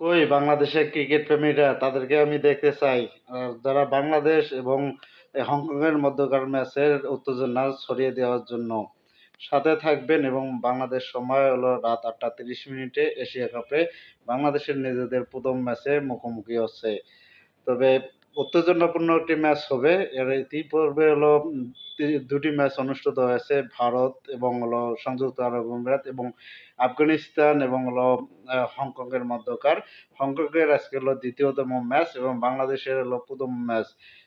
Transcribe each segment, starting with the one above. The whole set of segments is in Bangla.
কই বাংলাদেশের ক্রিকেট প্রেমীরা, তাদেরকে আমি দেখতে চাই। আর যারা বাংলাদেশ এবং হংকং এর মধ্যকার ম্যাচের উত্তেজনা ছড়িয়ে দেওয়ার জন্য সাথে থাকবেন এবং বাংলাদেশ সময় হলো রাত আটটা তিরিশ মিনিটে এশিয়া কাপে বাংলাদেশের নিজেদের প্রথম ম্যাচে মুখোমুখি হচ্ছে। তবে উত্তেজনাপূর্ণ একটি ম্যাচ হবে। এর ইতিপূর্বে হলো দুটি ম্যাচ অনুষ্ঠিত হয়েছে। ভারত এবং হলো সংযুক্ত আরব আমিরাত এবং আফগানিস্তান এবং হলো হংকংয়ের মধ্যকার। হংকংয়ের আজকে হলো দ্বিতীয়তম ম্যাচ এবং বাংলাদেশের হলো প্রথম ম্যাচ।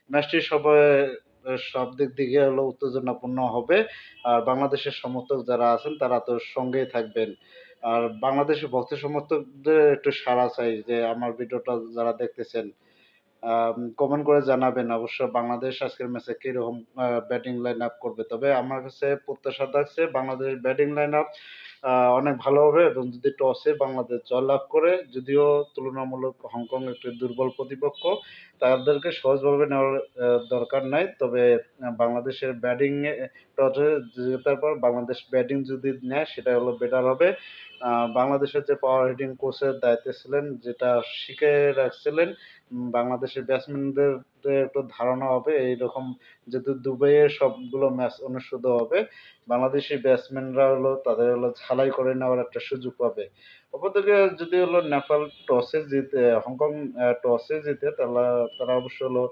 ম্যাচটি সবাই সব দিক থেকে হলো উত্তেজনাপূর্ণ হবে। আর বাংলাদেশের সমর্থক যারা আছেন, তারা তো সঙ্গেই থাকবেন। আর বাংলাদেশের ভক্ত সমর্থকদের একটু সাড়া চাই যে আমার ভিডিওটা যারা দেখতেছেন। কমেন্ট করে জানাবেন। অবশ্য বাংলাদেশ আজকের ম্যাচে কীরকম ব্যাটিং লাইন আপ করবে? তবে আমার কাছে প্রত্যাশা থাকছে বাংলাদেশ ব্যাটিং লাইন আপ অনেক ভালো হবে। এবং যদি টসে বাংলাদেশ জয়লাভ করে। যদিও তুলনামূলক হংকং একটি দুর্বল প্রতিপক্ষ, তাদেরকে সহজভাবে নেওয়ার দরকার নাই। তবে বাংলাদেশের ব্যাটিং টসে জেতার পর বাংলাদেশ ব্যাটিং যদি নেয় সেটা হলো বেটার হবে। বাংলাদেশের যে পাওয়ার হিটিং কোচের দায়িত্বে ছিলেন, যেটা শিখে রাখছিলেন বাংলাদেশের ব্যাটসম্যানদের একটু ধারণা হবে, এইরকম যেহেতু দুবাইয়ের সবগুলো ম্যাচ অনুষ্ঠিত হবে, বাংলাদেশি ব্যাটসম্যানরা হলো, তাদের হলো ঝালাই করে নেওয়ার একটা সুযোগ পাবে। অপরদিকে যদি হলো নেপাল টসে জিতে, হংকং টসে জিতে, তাহলে তারা অবশ্য হলো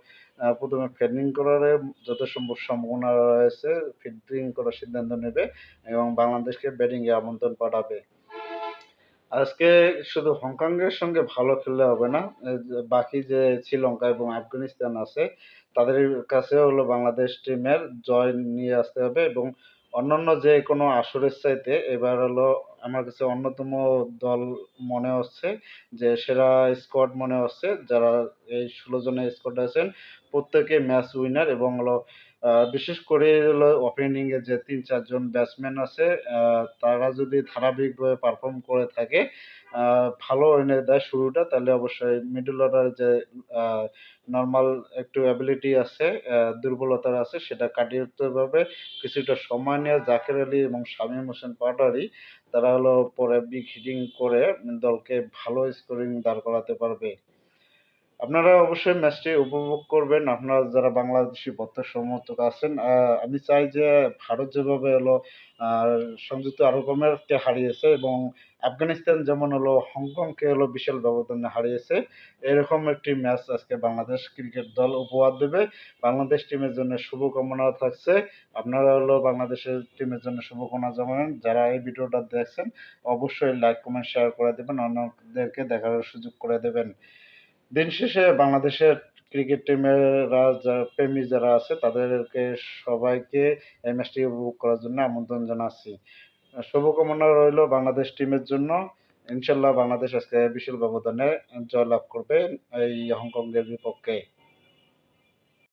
প্রথমে ফিল্ডিং করার যত সম্ভব সম্ভাবনা রয়েছে, ফিল্ডিং করার সিদ্ধান্ত নেবে এবং বাংলাদেশকে ব্যাটিংয়ে আমন্ত্রণ পাঠাবে। আজকে শুধু হংকং এর সঙ্গে ভালো খেললে হবে না বাকি যে শ্রীলঙ্কা এবং আফগানিস্তান আছে, তাদের কাছে হলো বাংলাদেশ টিমের জয় নিয়ে আসতে হবে এবং অন্যান্য যে কোনো আসরের চাইতে এবার হলো আমার কাছে অন্যতম দল মনে হচ্ছে যে সেরা স্কোয়াড মনে হচ্ছে, যারা এই ষোলো জনের স্কোয়াড আছেন, প্রত্যেকে ম্যাচ উইনার এবং হলো বিশেষ করে হলো ওপেনিং এ যে তিন, চারজন ব্যাটসম্যান আছে তারা যদি ধারাবাহিকভাবে পারফর্ম করে থাকে ভালো এনে দেয় শুরুটা, তাহলে অবশ্যই মিডল অর্ডারে যে নর্মাল একটু অ্যাবিলিটি আছে দুর্বলতা আছে, সেটা কাটিয়ে উঠতে পারবে কিছুটা সময় নিয়ে জাকের আলী এবং শামীম হোসেন পাটোয়ারি, তারা হলো পরে বিগ হিটিং করে দলকে ভালো স্কোরিং দাঁড় করাতে পারবে। আপনারা অবশ্যই ম্যাচটি উপভোগ করবেন। আপনারা যারা বাংলাদেশি ভক্ত সমর্থক আছেন আমি চাই যে ভারত যেভাবে হলো সংযুক্ত আরব আমিরাতকে হারিয়েছে এবং আফগানিস্তান যেমন হলো, হংকংকে হলো বিশাল ব্যবধানে হারিয়েছে, এরকম একটি ম্যাচ আজকে বাংলাদেশ ক্রিকেট দল উপহার দেবে। বাংলাদেশ টিমের জন্য শুভকামনা থাকছে। আপনারা হলো বাংলাদেশের টিমের জন্য শুভকামনা জানাবেন। যারা এই ভিডিওটা দেখছেন, অবশ্যই লাইক কমেন্ট শেয়ার করে দেবেন। অন্যদেরকে দেখার সুযোগ করে দেবেন। দিন শেষে বাংলাদেশের ক্রিকেট টিমেরা প্রেমী যারা আছে, তাদেরকে সবাইকে এই ম্যাচটি উপভোগ করার জন্য আমন্ত্রণ জানাচ্ছি। শুভকামনা রইল বাংলাদেশ টিমের জন্য। ইনশাল্লাহ বাংলাদেশ আজকে বিশাল ব্যবধানে জয়লাভ করবে এই হংকংয়ের বিপক্ষে।